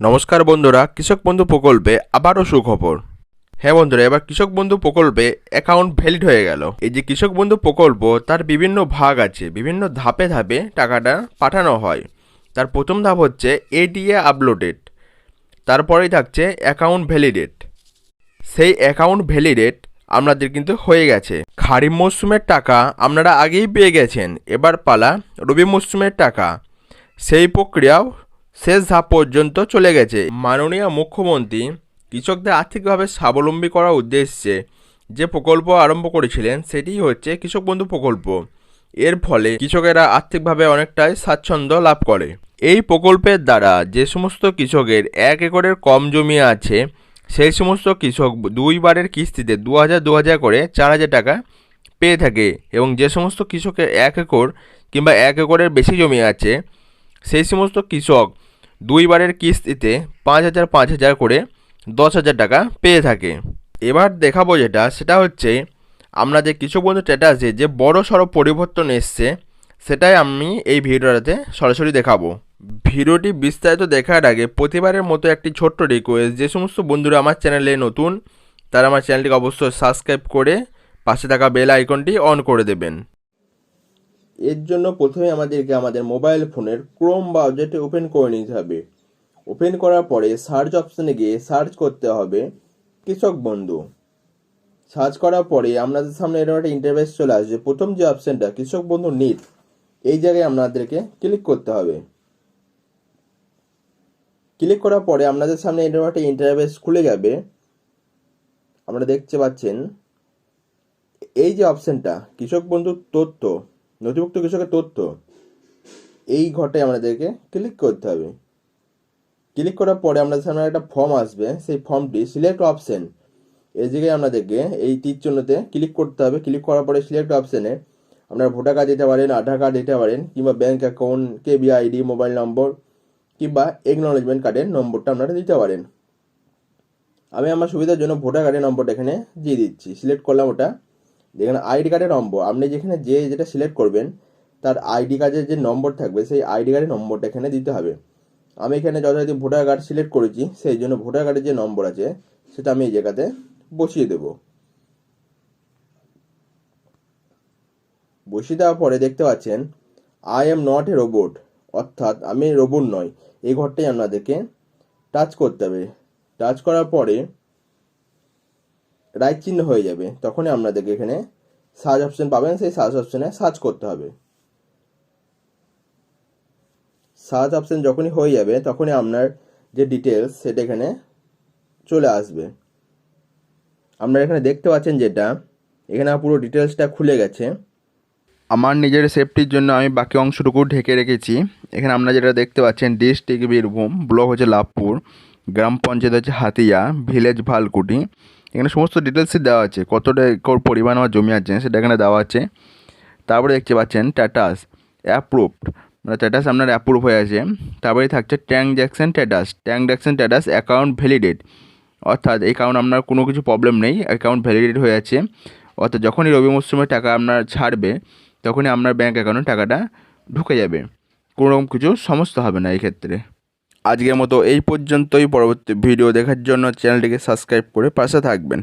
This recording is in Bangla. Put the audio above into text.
নমস্কার বন্ধুরা, কৃষক বন্ধু প্রকল্পে আবারও সুখবর। হ্যাঁ বন্ধুরা, এবার কৃষক বন্ধু প্রকল্পে অ্যাকাউন্ট ভ্যালিড হয়ে গেল। এই যে কৃষক বন্ধু প্রকল্প, তার বিভিন্ন ভাগ আছে, বিভিন্ন ধাপে ধাপে টাকাটা পাঠানো হয়। তার প্রথম ধাপ হচ্ছে এডিএ আপলোডেড তারপরেই থাকছে অ্যাকাউন্ট ভ্যালিডেট সেই অ্যাকাউন্ট ভ্যালিডেট আপনাদের কিন্তু হয়ে গেছে। খারিফ মরশুমের টাকা আপনারা আগেই পেয়ে গেছেন, এবার পালা রবি মরশুমের টাকা। সেই প্রক্রিয়াও শেষ ধাপ পর্যন্ত চলে গেছে। মাননীয় মুখ্যমন্ত্রী কৃষকদের আর্থিকভাবে স্বাবলম্বী করার উদ্দেশ্যে যে প্রকল্প আরম্ভ করেছিলেন, সেটি হচ্ছে কৃষক বন্ধু প্রকল্প। এর ফলে কৃষকেরা আর্থিকভাবে অনেকটাই স্বাচ্ছন্দ্য লাভ করে। এই প্রকল্পের দ্বারা যে সমস্ত কৃষকের এক একরের কম জমি আছে, সেই সমস্ত কৃষক দুইবারের কিস্তিতে দু হাজার দু হাজার করে চার হাজার টাকা পেয়ে থাকে এবং যে সমস্ত কৃষকের এক একর কিংবা এক একরের বেশি জমি আছে সেই সমস্ত কৃষক দুইবারের কিস্তিতে পাঁচ হাজার পাঁচ হাজার করে দশ হাজার টাকা পেয়ে থাকে। এবার দেখাবো যেটা, সেটা হচ্ছে আপনাদের কৃষক বন্ধু স্ট্যাটাসে যে বড় সড়ো পরিবর্তন এসছে, সেটাই আমি এই ভিডিওটাতে সরাসরি দেখাবো। ভিডিওটি বিস্তারিত দেখার আগে প্রতিবারের মতো একটি ছোট্ট রিকোয়েস্ট যে সমস্ত বন্ধুরা আমার চ্যানেলে নতুন, তারা আমার চ্যানেলটিকে অবশ্যই সাবস্ক্রাইব করে পাশে থাকা বেল আইকনটি অন করে দেবেন। এর জন্য প্রথমে আমাদেরকে আমাদের মোবাইল ফোনের ক্রোম ব্রাউজারটি ওপেন করে নিতে হবে। ওপেন করার পরে সার্চ অপশানে গিয়ে সার্চ করতে হবে কৃষক বন্ধু। সার্চ করার পরে আপনাদের সামনে এরকম একটা ইন্টারভেস চলে আসবে প্রথম যে অপশানটা কৃষক বন্ধু নিট এই জায়গায় আপনাদেরকে ক্লিক করতে হবে। ক্লিক করার পরে আপনাদের সামনে এরকম একটা ইন্টারভেস খুলে যাবে। আপনারা দেখতে পাচ্ছেন, এই যে অপশানটা কৃষক বন্ধুর তথ্য নথিভুক্ত কৃষকের তথ্য। এই ঘটে আমাদেরকে ক্লিক করতে হবে। ক্লিক করার পরে আপনাদের সামনে একটা ফর্ম আসবে। সেই ফর্মটি সিলেক্ট অপশন এই জায়গায় আপনাদেরকে এই তীর চিহ্নতে ক্লিক করতে হবে। ক্লিক করার পরে সিলেক্ট অপশনে আপনারা ভোটার কার্ড দিতে পারেন, আধার কার্ড দিতে পারেন, কিংবা bank account KB ID mobile number কিংবা একনলেজমেন্ট কার্ডের নম্বরটা আপনারা দিতে পারেন। আমি আমার সুবিধার জন্য ভোটার কার্ডের নম্বরটা এখানে দিয়ে দিচ্ছি। সিলেক্ট করলাম ওটা। এখানে আইডি কার্ডের নম্বর, আপনি যেখানে যে যেটা সিলেক্ট করবেন, তার আইডি কার্ডের যে নম্বর থাকবে, সেই আইডি কার্ডের নম্বরটা এখানে দিতে হবে। আমি এখানে যথারীতি ভোটার কার্ড সিলেক্ট করেছি, সেই জন্য ভোটার কার্ডের যে নম্বর আছে, সেটা আমি এই জায়গাতে বসিয়ে দেব। বসিয়ে দেওয়ার পরে দেখতে পাচ্ছেন I am not a robot অর্থাৎ আমি রোবট নয়। এই ঘরটাই আপনাদেরকে টাচ করতে হবে। টাচ করার পরে রাইট চিহ্ন হয়ে যাবে, তখনই আপনাদেরকে এখানে সার্চ অপশন পাবেন। সেই সার্চ অপশনে সার্চ করতে হবে। সার্চ অপশন যখনই হয়ে যাবে, তখনই আপনার যে ডিটেলস সেটা এখানে চলে আসবে। আপনারা এখানে দেখতে পাচ্ছেন যেটা, এখানে পুরো ডিটেলসটা খুলে গেছে। আমার নিজের সেফটির জন্য আমি বাকি অংশটুকু ঢেকে রেখেছি। এখানে আপনারা যেটা দেখতে পাচ্ছেন ডিস্ট্রিক্ট বীরভূম ব্লক হচ্ছে লাভপুর, গ্রাম পঞ্চায়েত হচ্ছে হাতিয়া ভিলেজ ভালকুটি। এখানে সমস্ত ডিটেলসই দেওয়া আছে। কতটা একর পরিমাণ আমার জমি আছে, সেটা এখানে দেওয়া আছে। তারপরে দেখতে পাচ্ছেন স্ট্যাটাস অ্যাপ্রুভড মানে স্ট্যাটাস আপনার অ্যাপ্রুভ হয়ে আছে। তারপরে থাকছে transaction status transaction status account validate অর্থাৎ এই কারণে আপনার কোনো কিছু প্রবলেম নেই অ্যাকাউন্ট ভ্যালিডেট হয়ে আছে। অর্থাৎ যখনই রবি মরশুমে টাকা আপনার ছাড়বে, তখনই আপনার ব্যাঙ্ক অ্যাকাউন্টে টাকাটা ঢুকে যাবে। কোনো রকম কিছু সমস্যা হবে না এই ক্ষেত্রে। আজকের মতো এই পর্যন্তই। পরবর্তী ভিডিও দেখার জন্য চ্যানেলটিকে সাবস্ক্রাইব করে পাশে থাকবেন।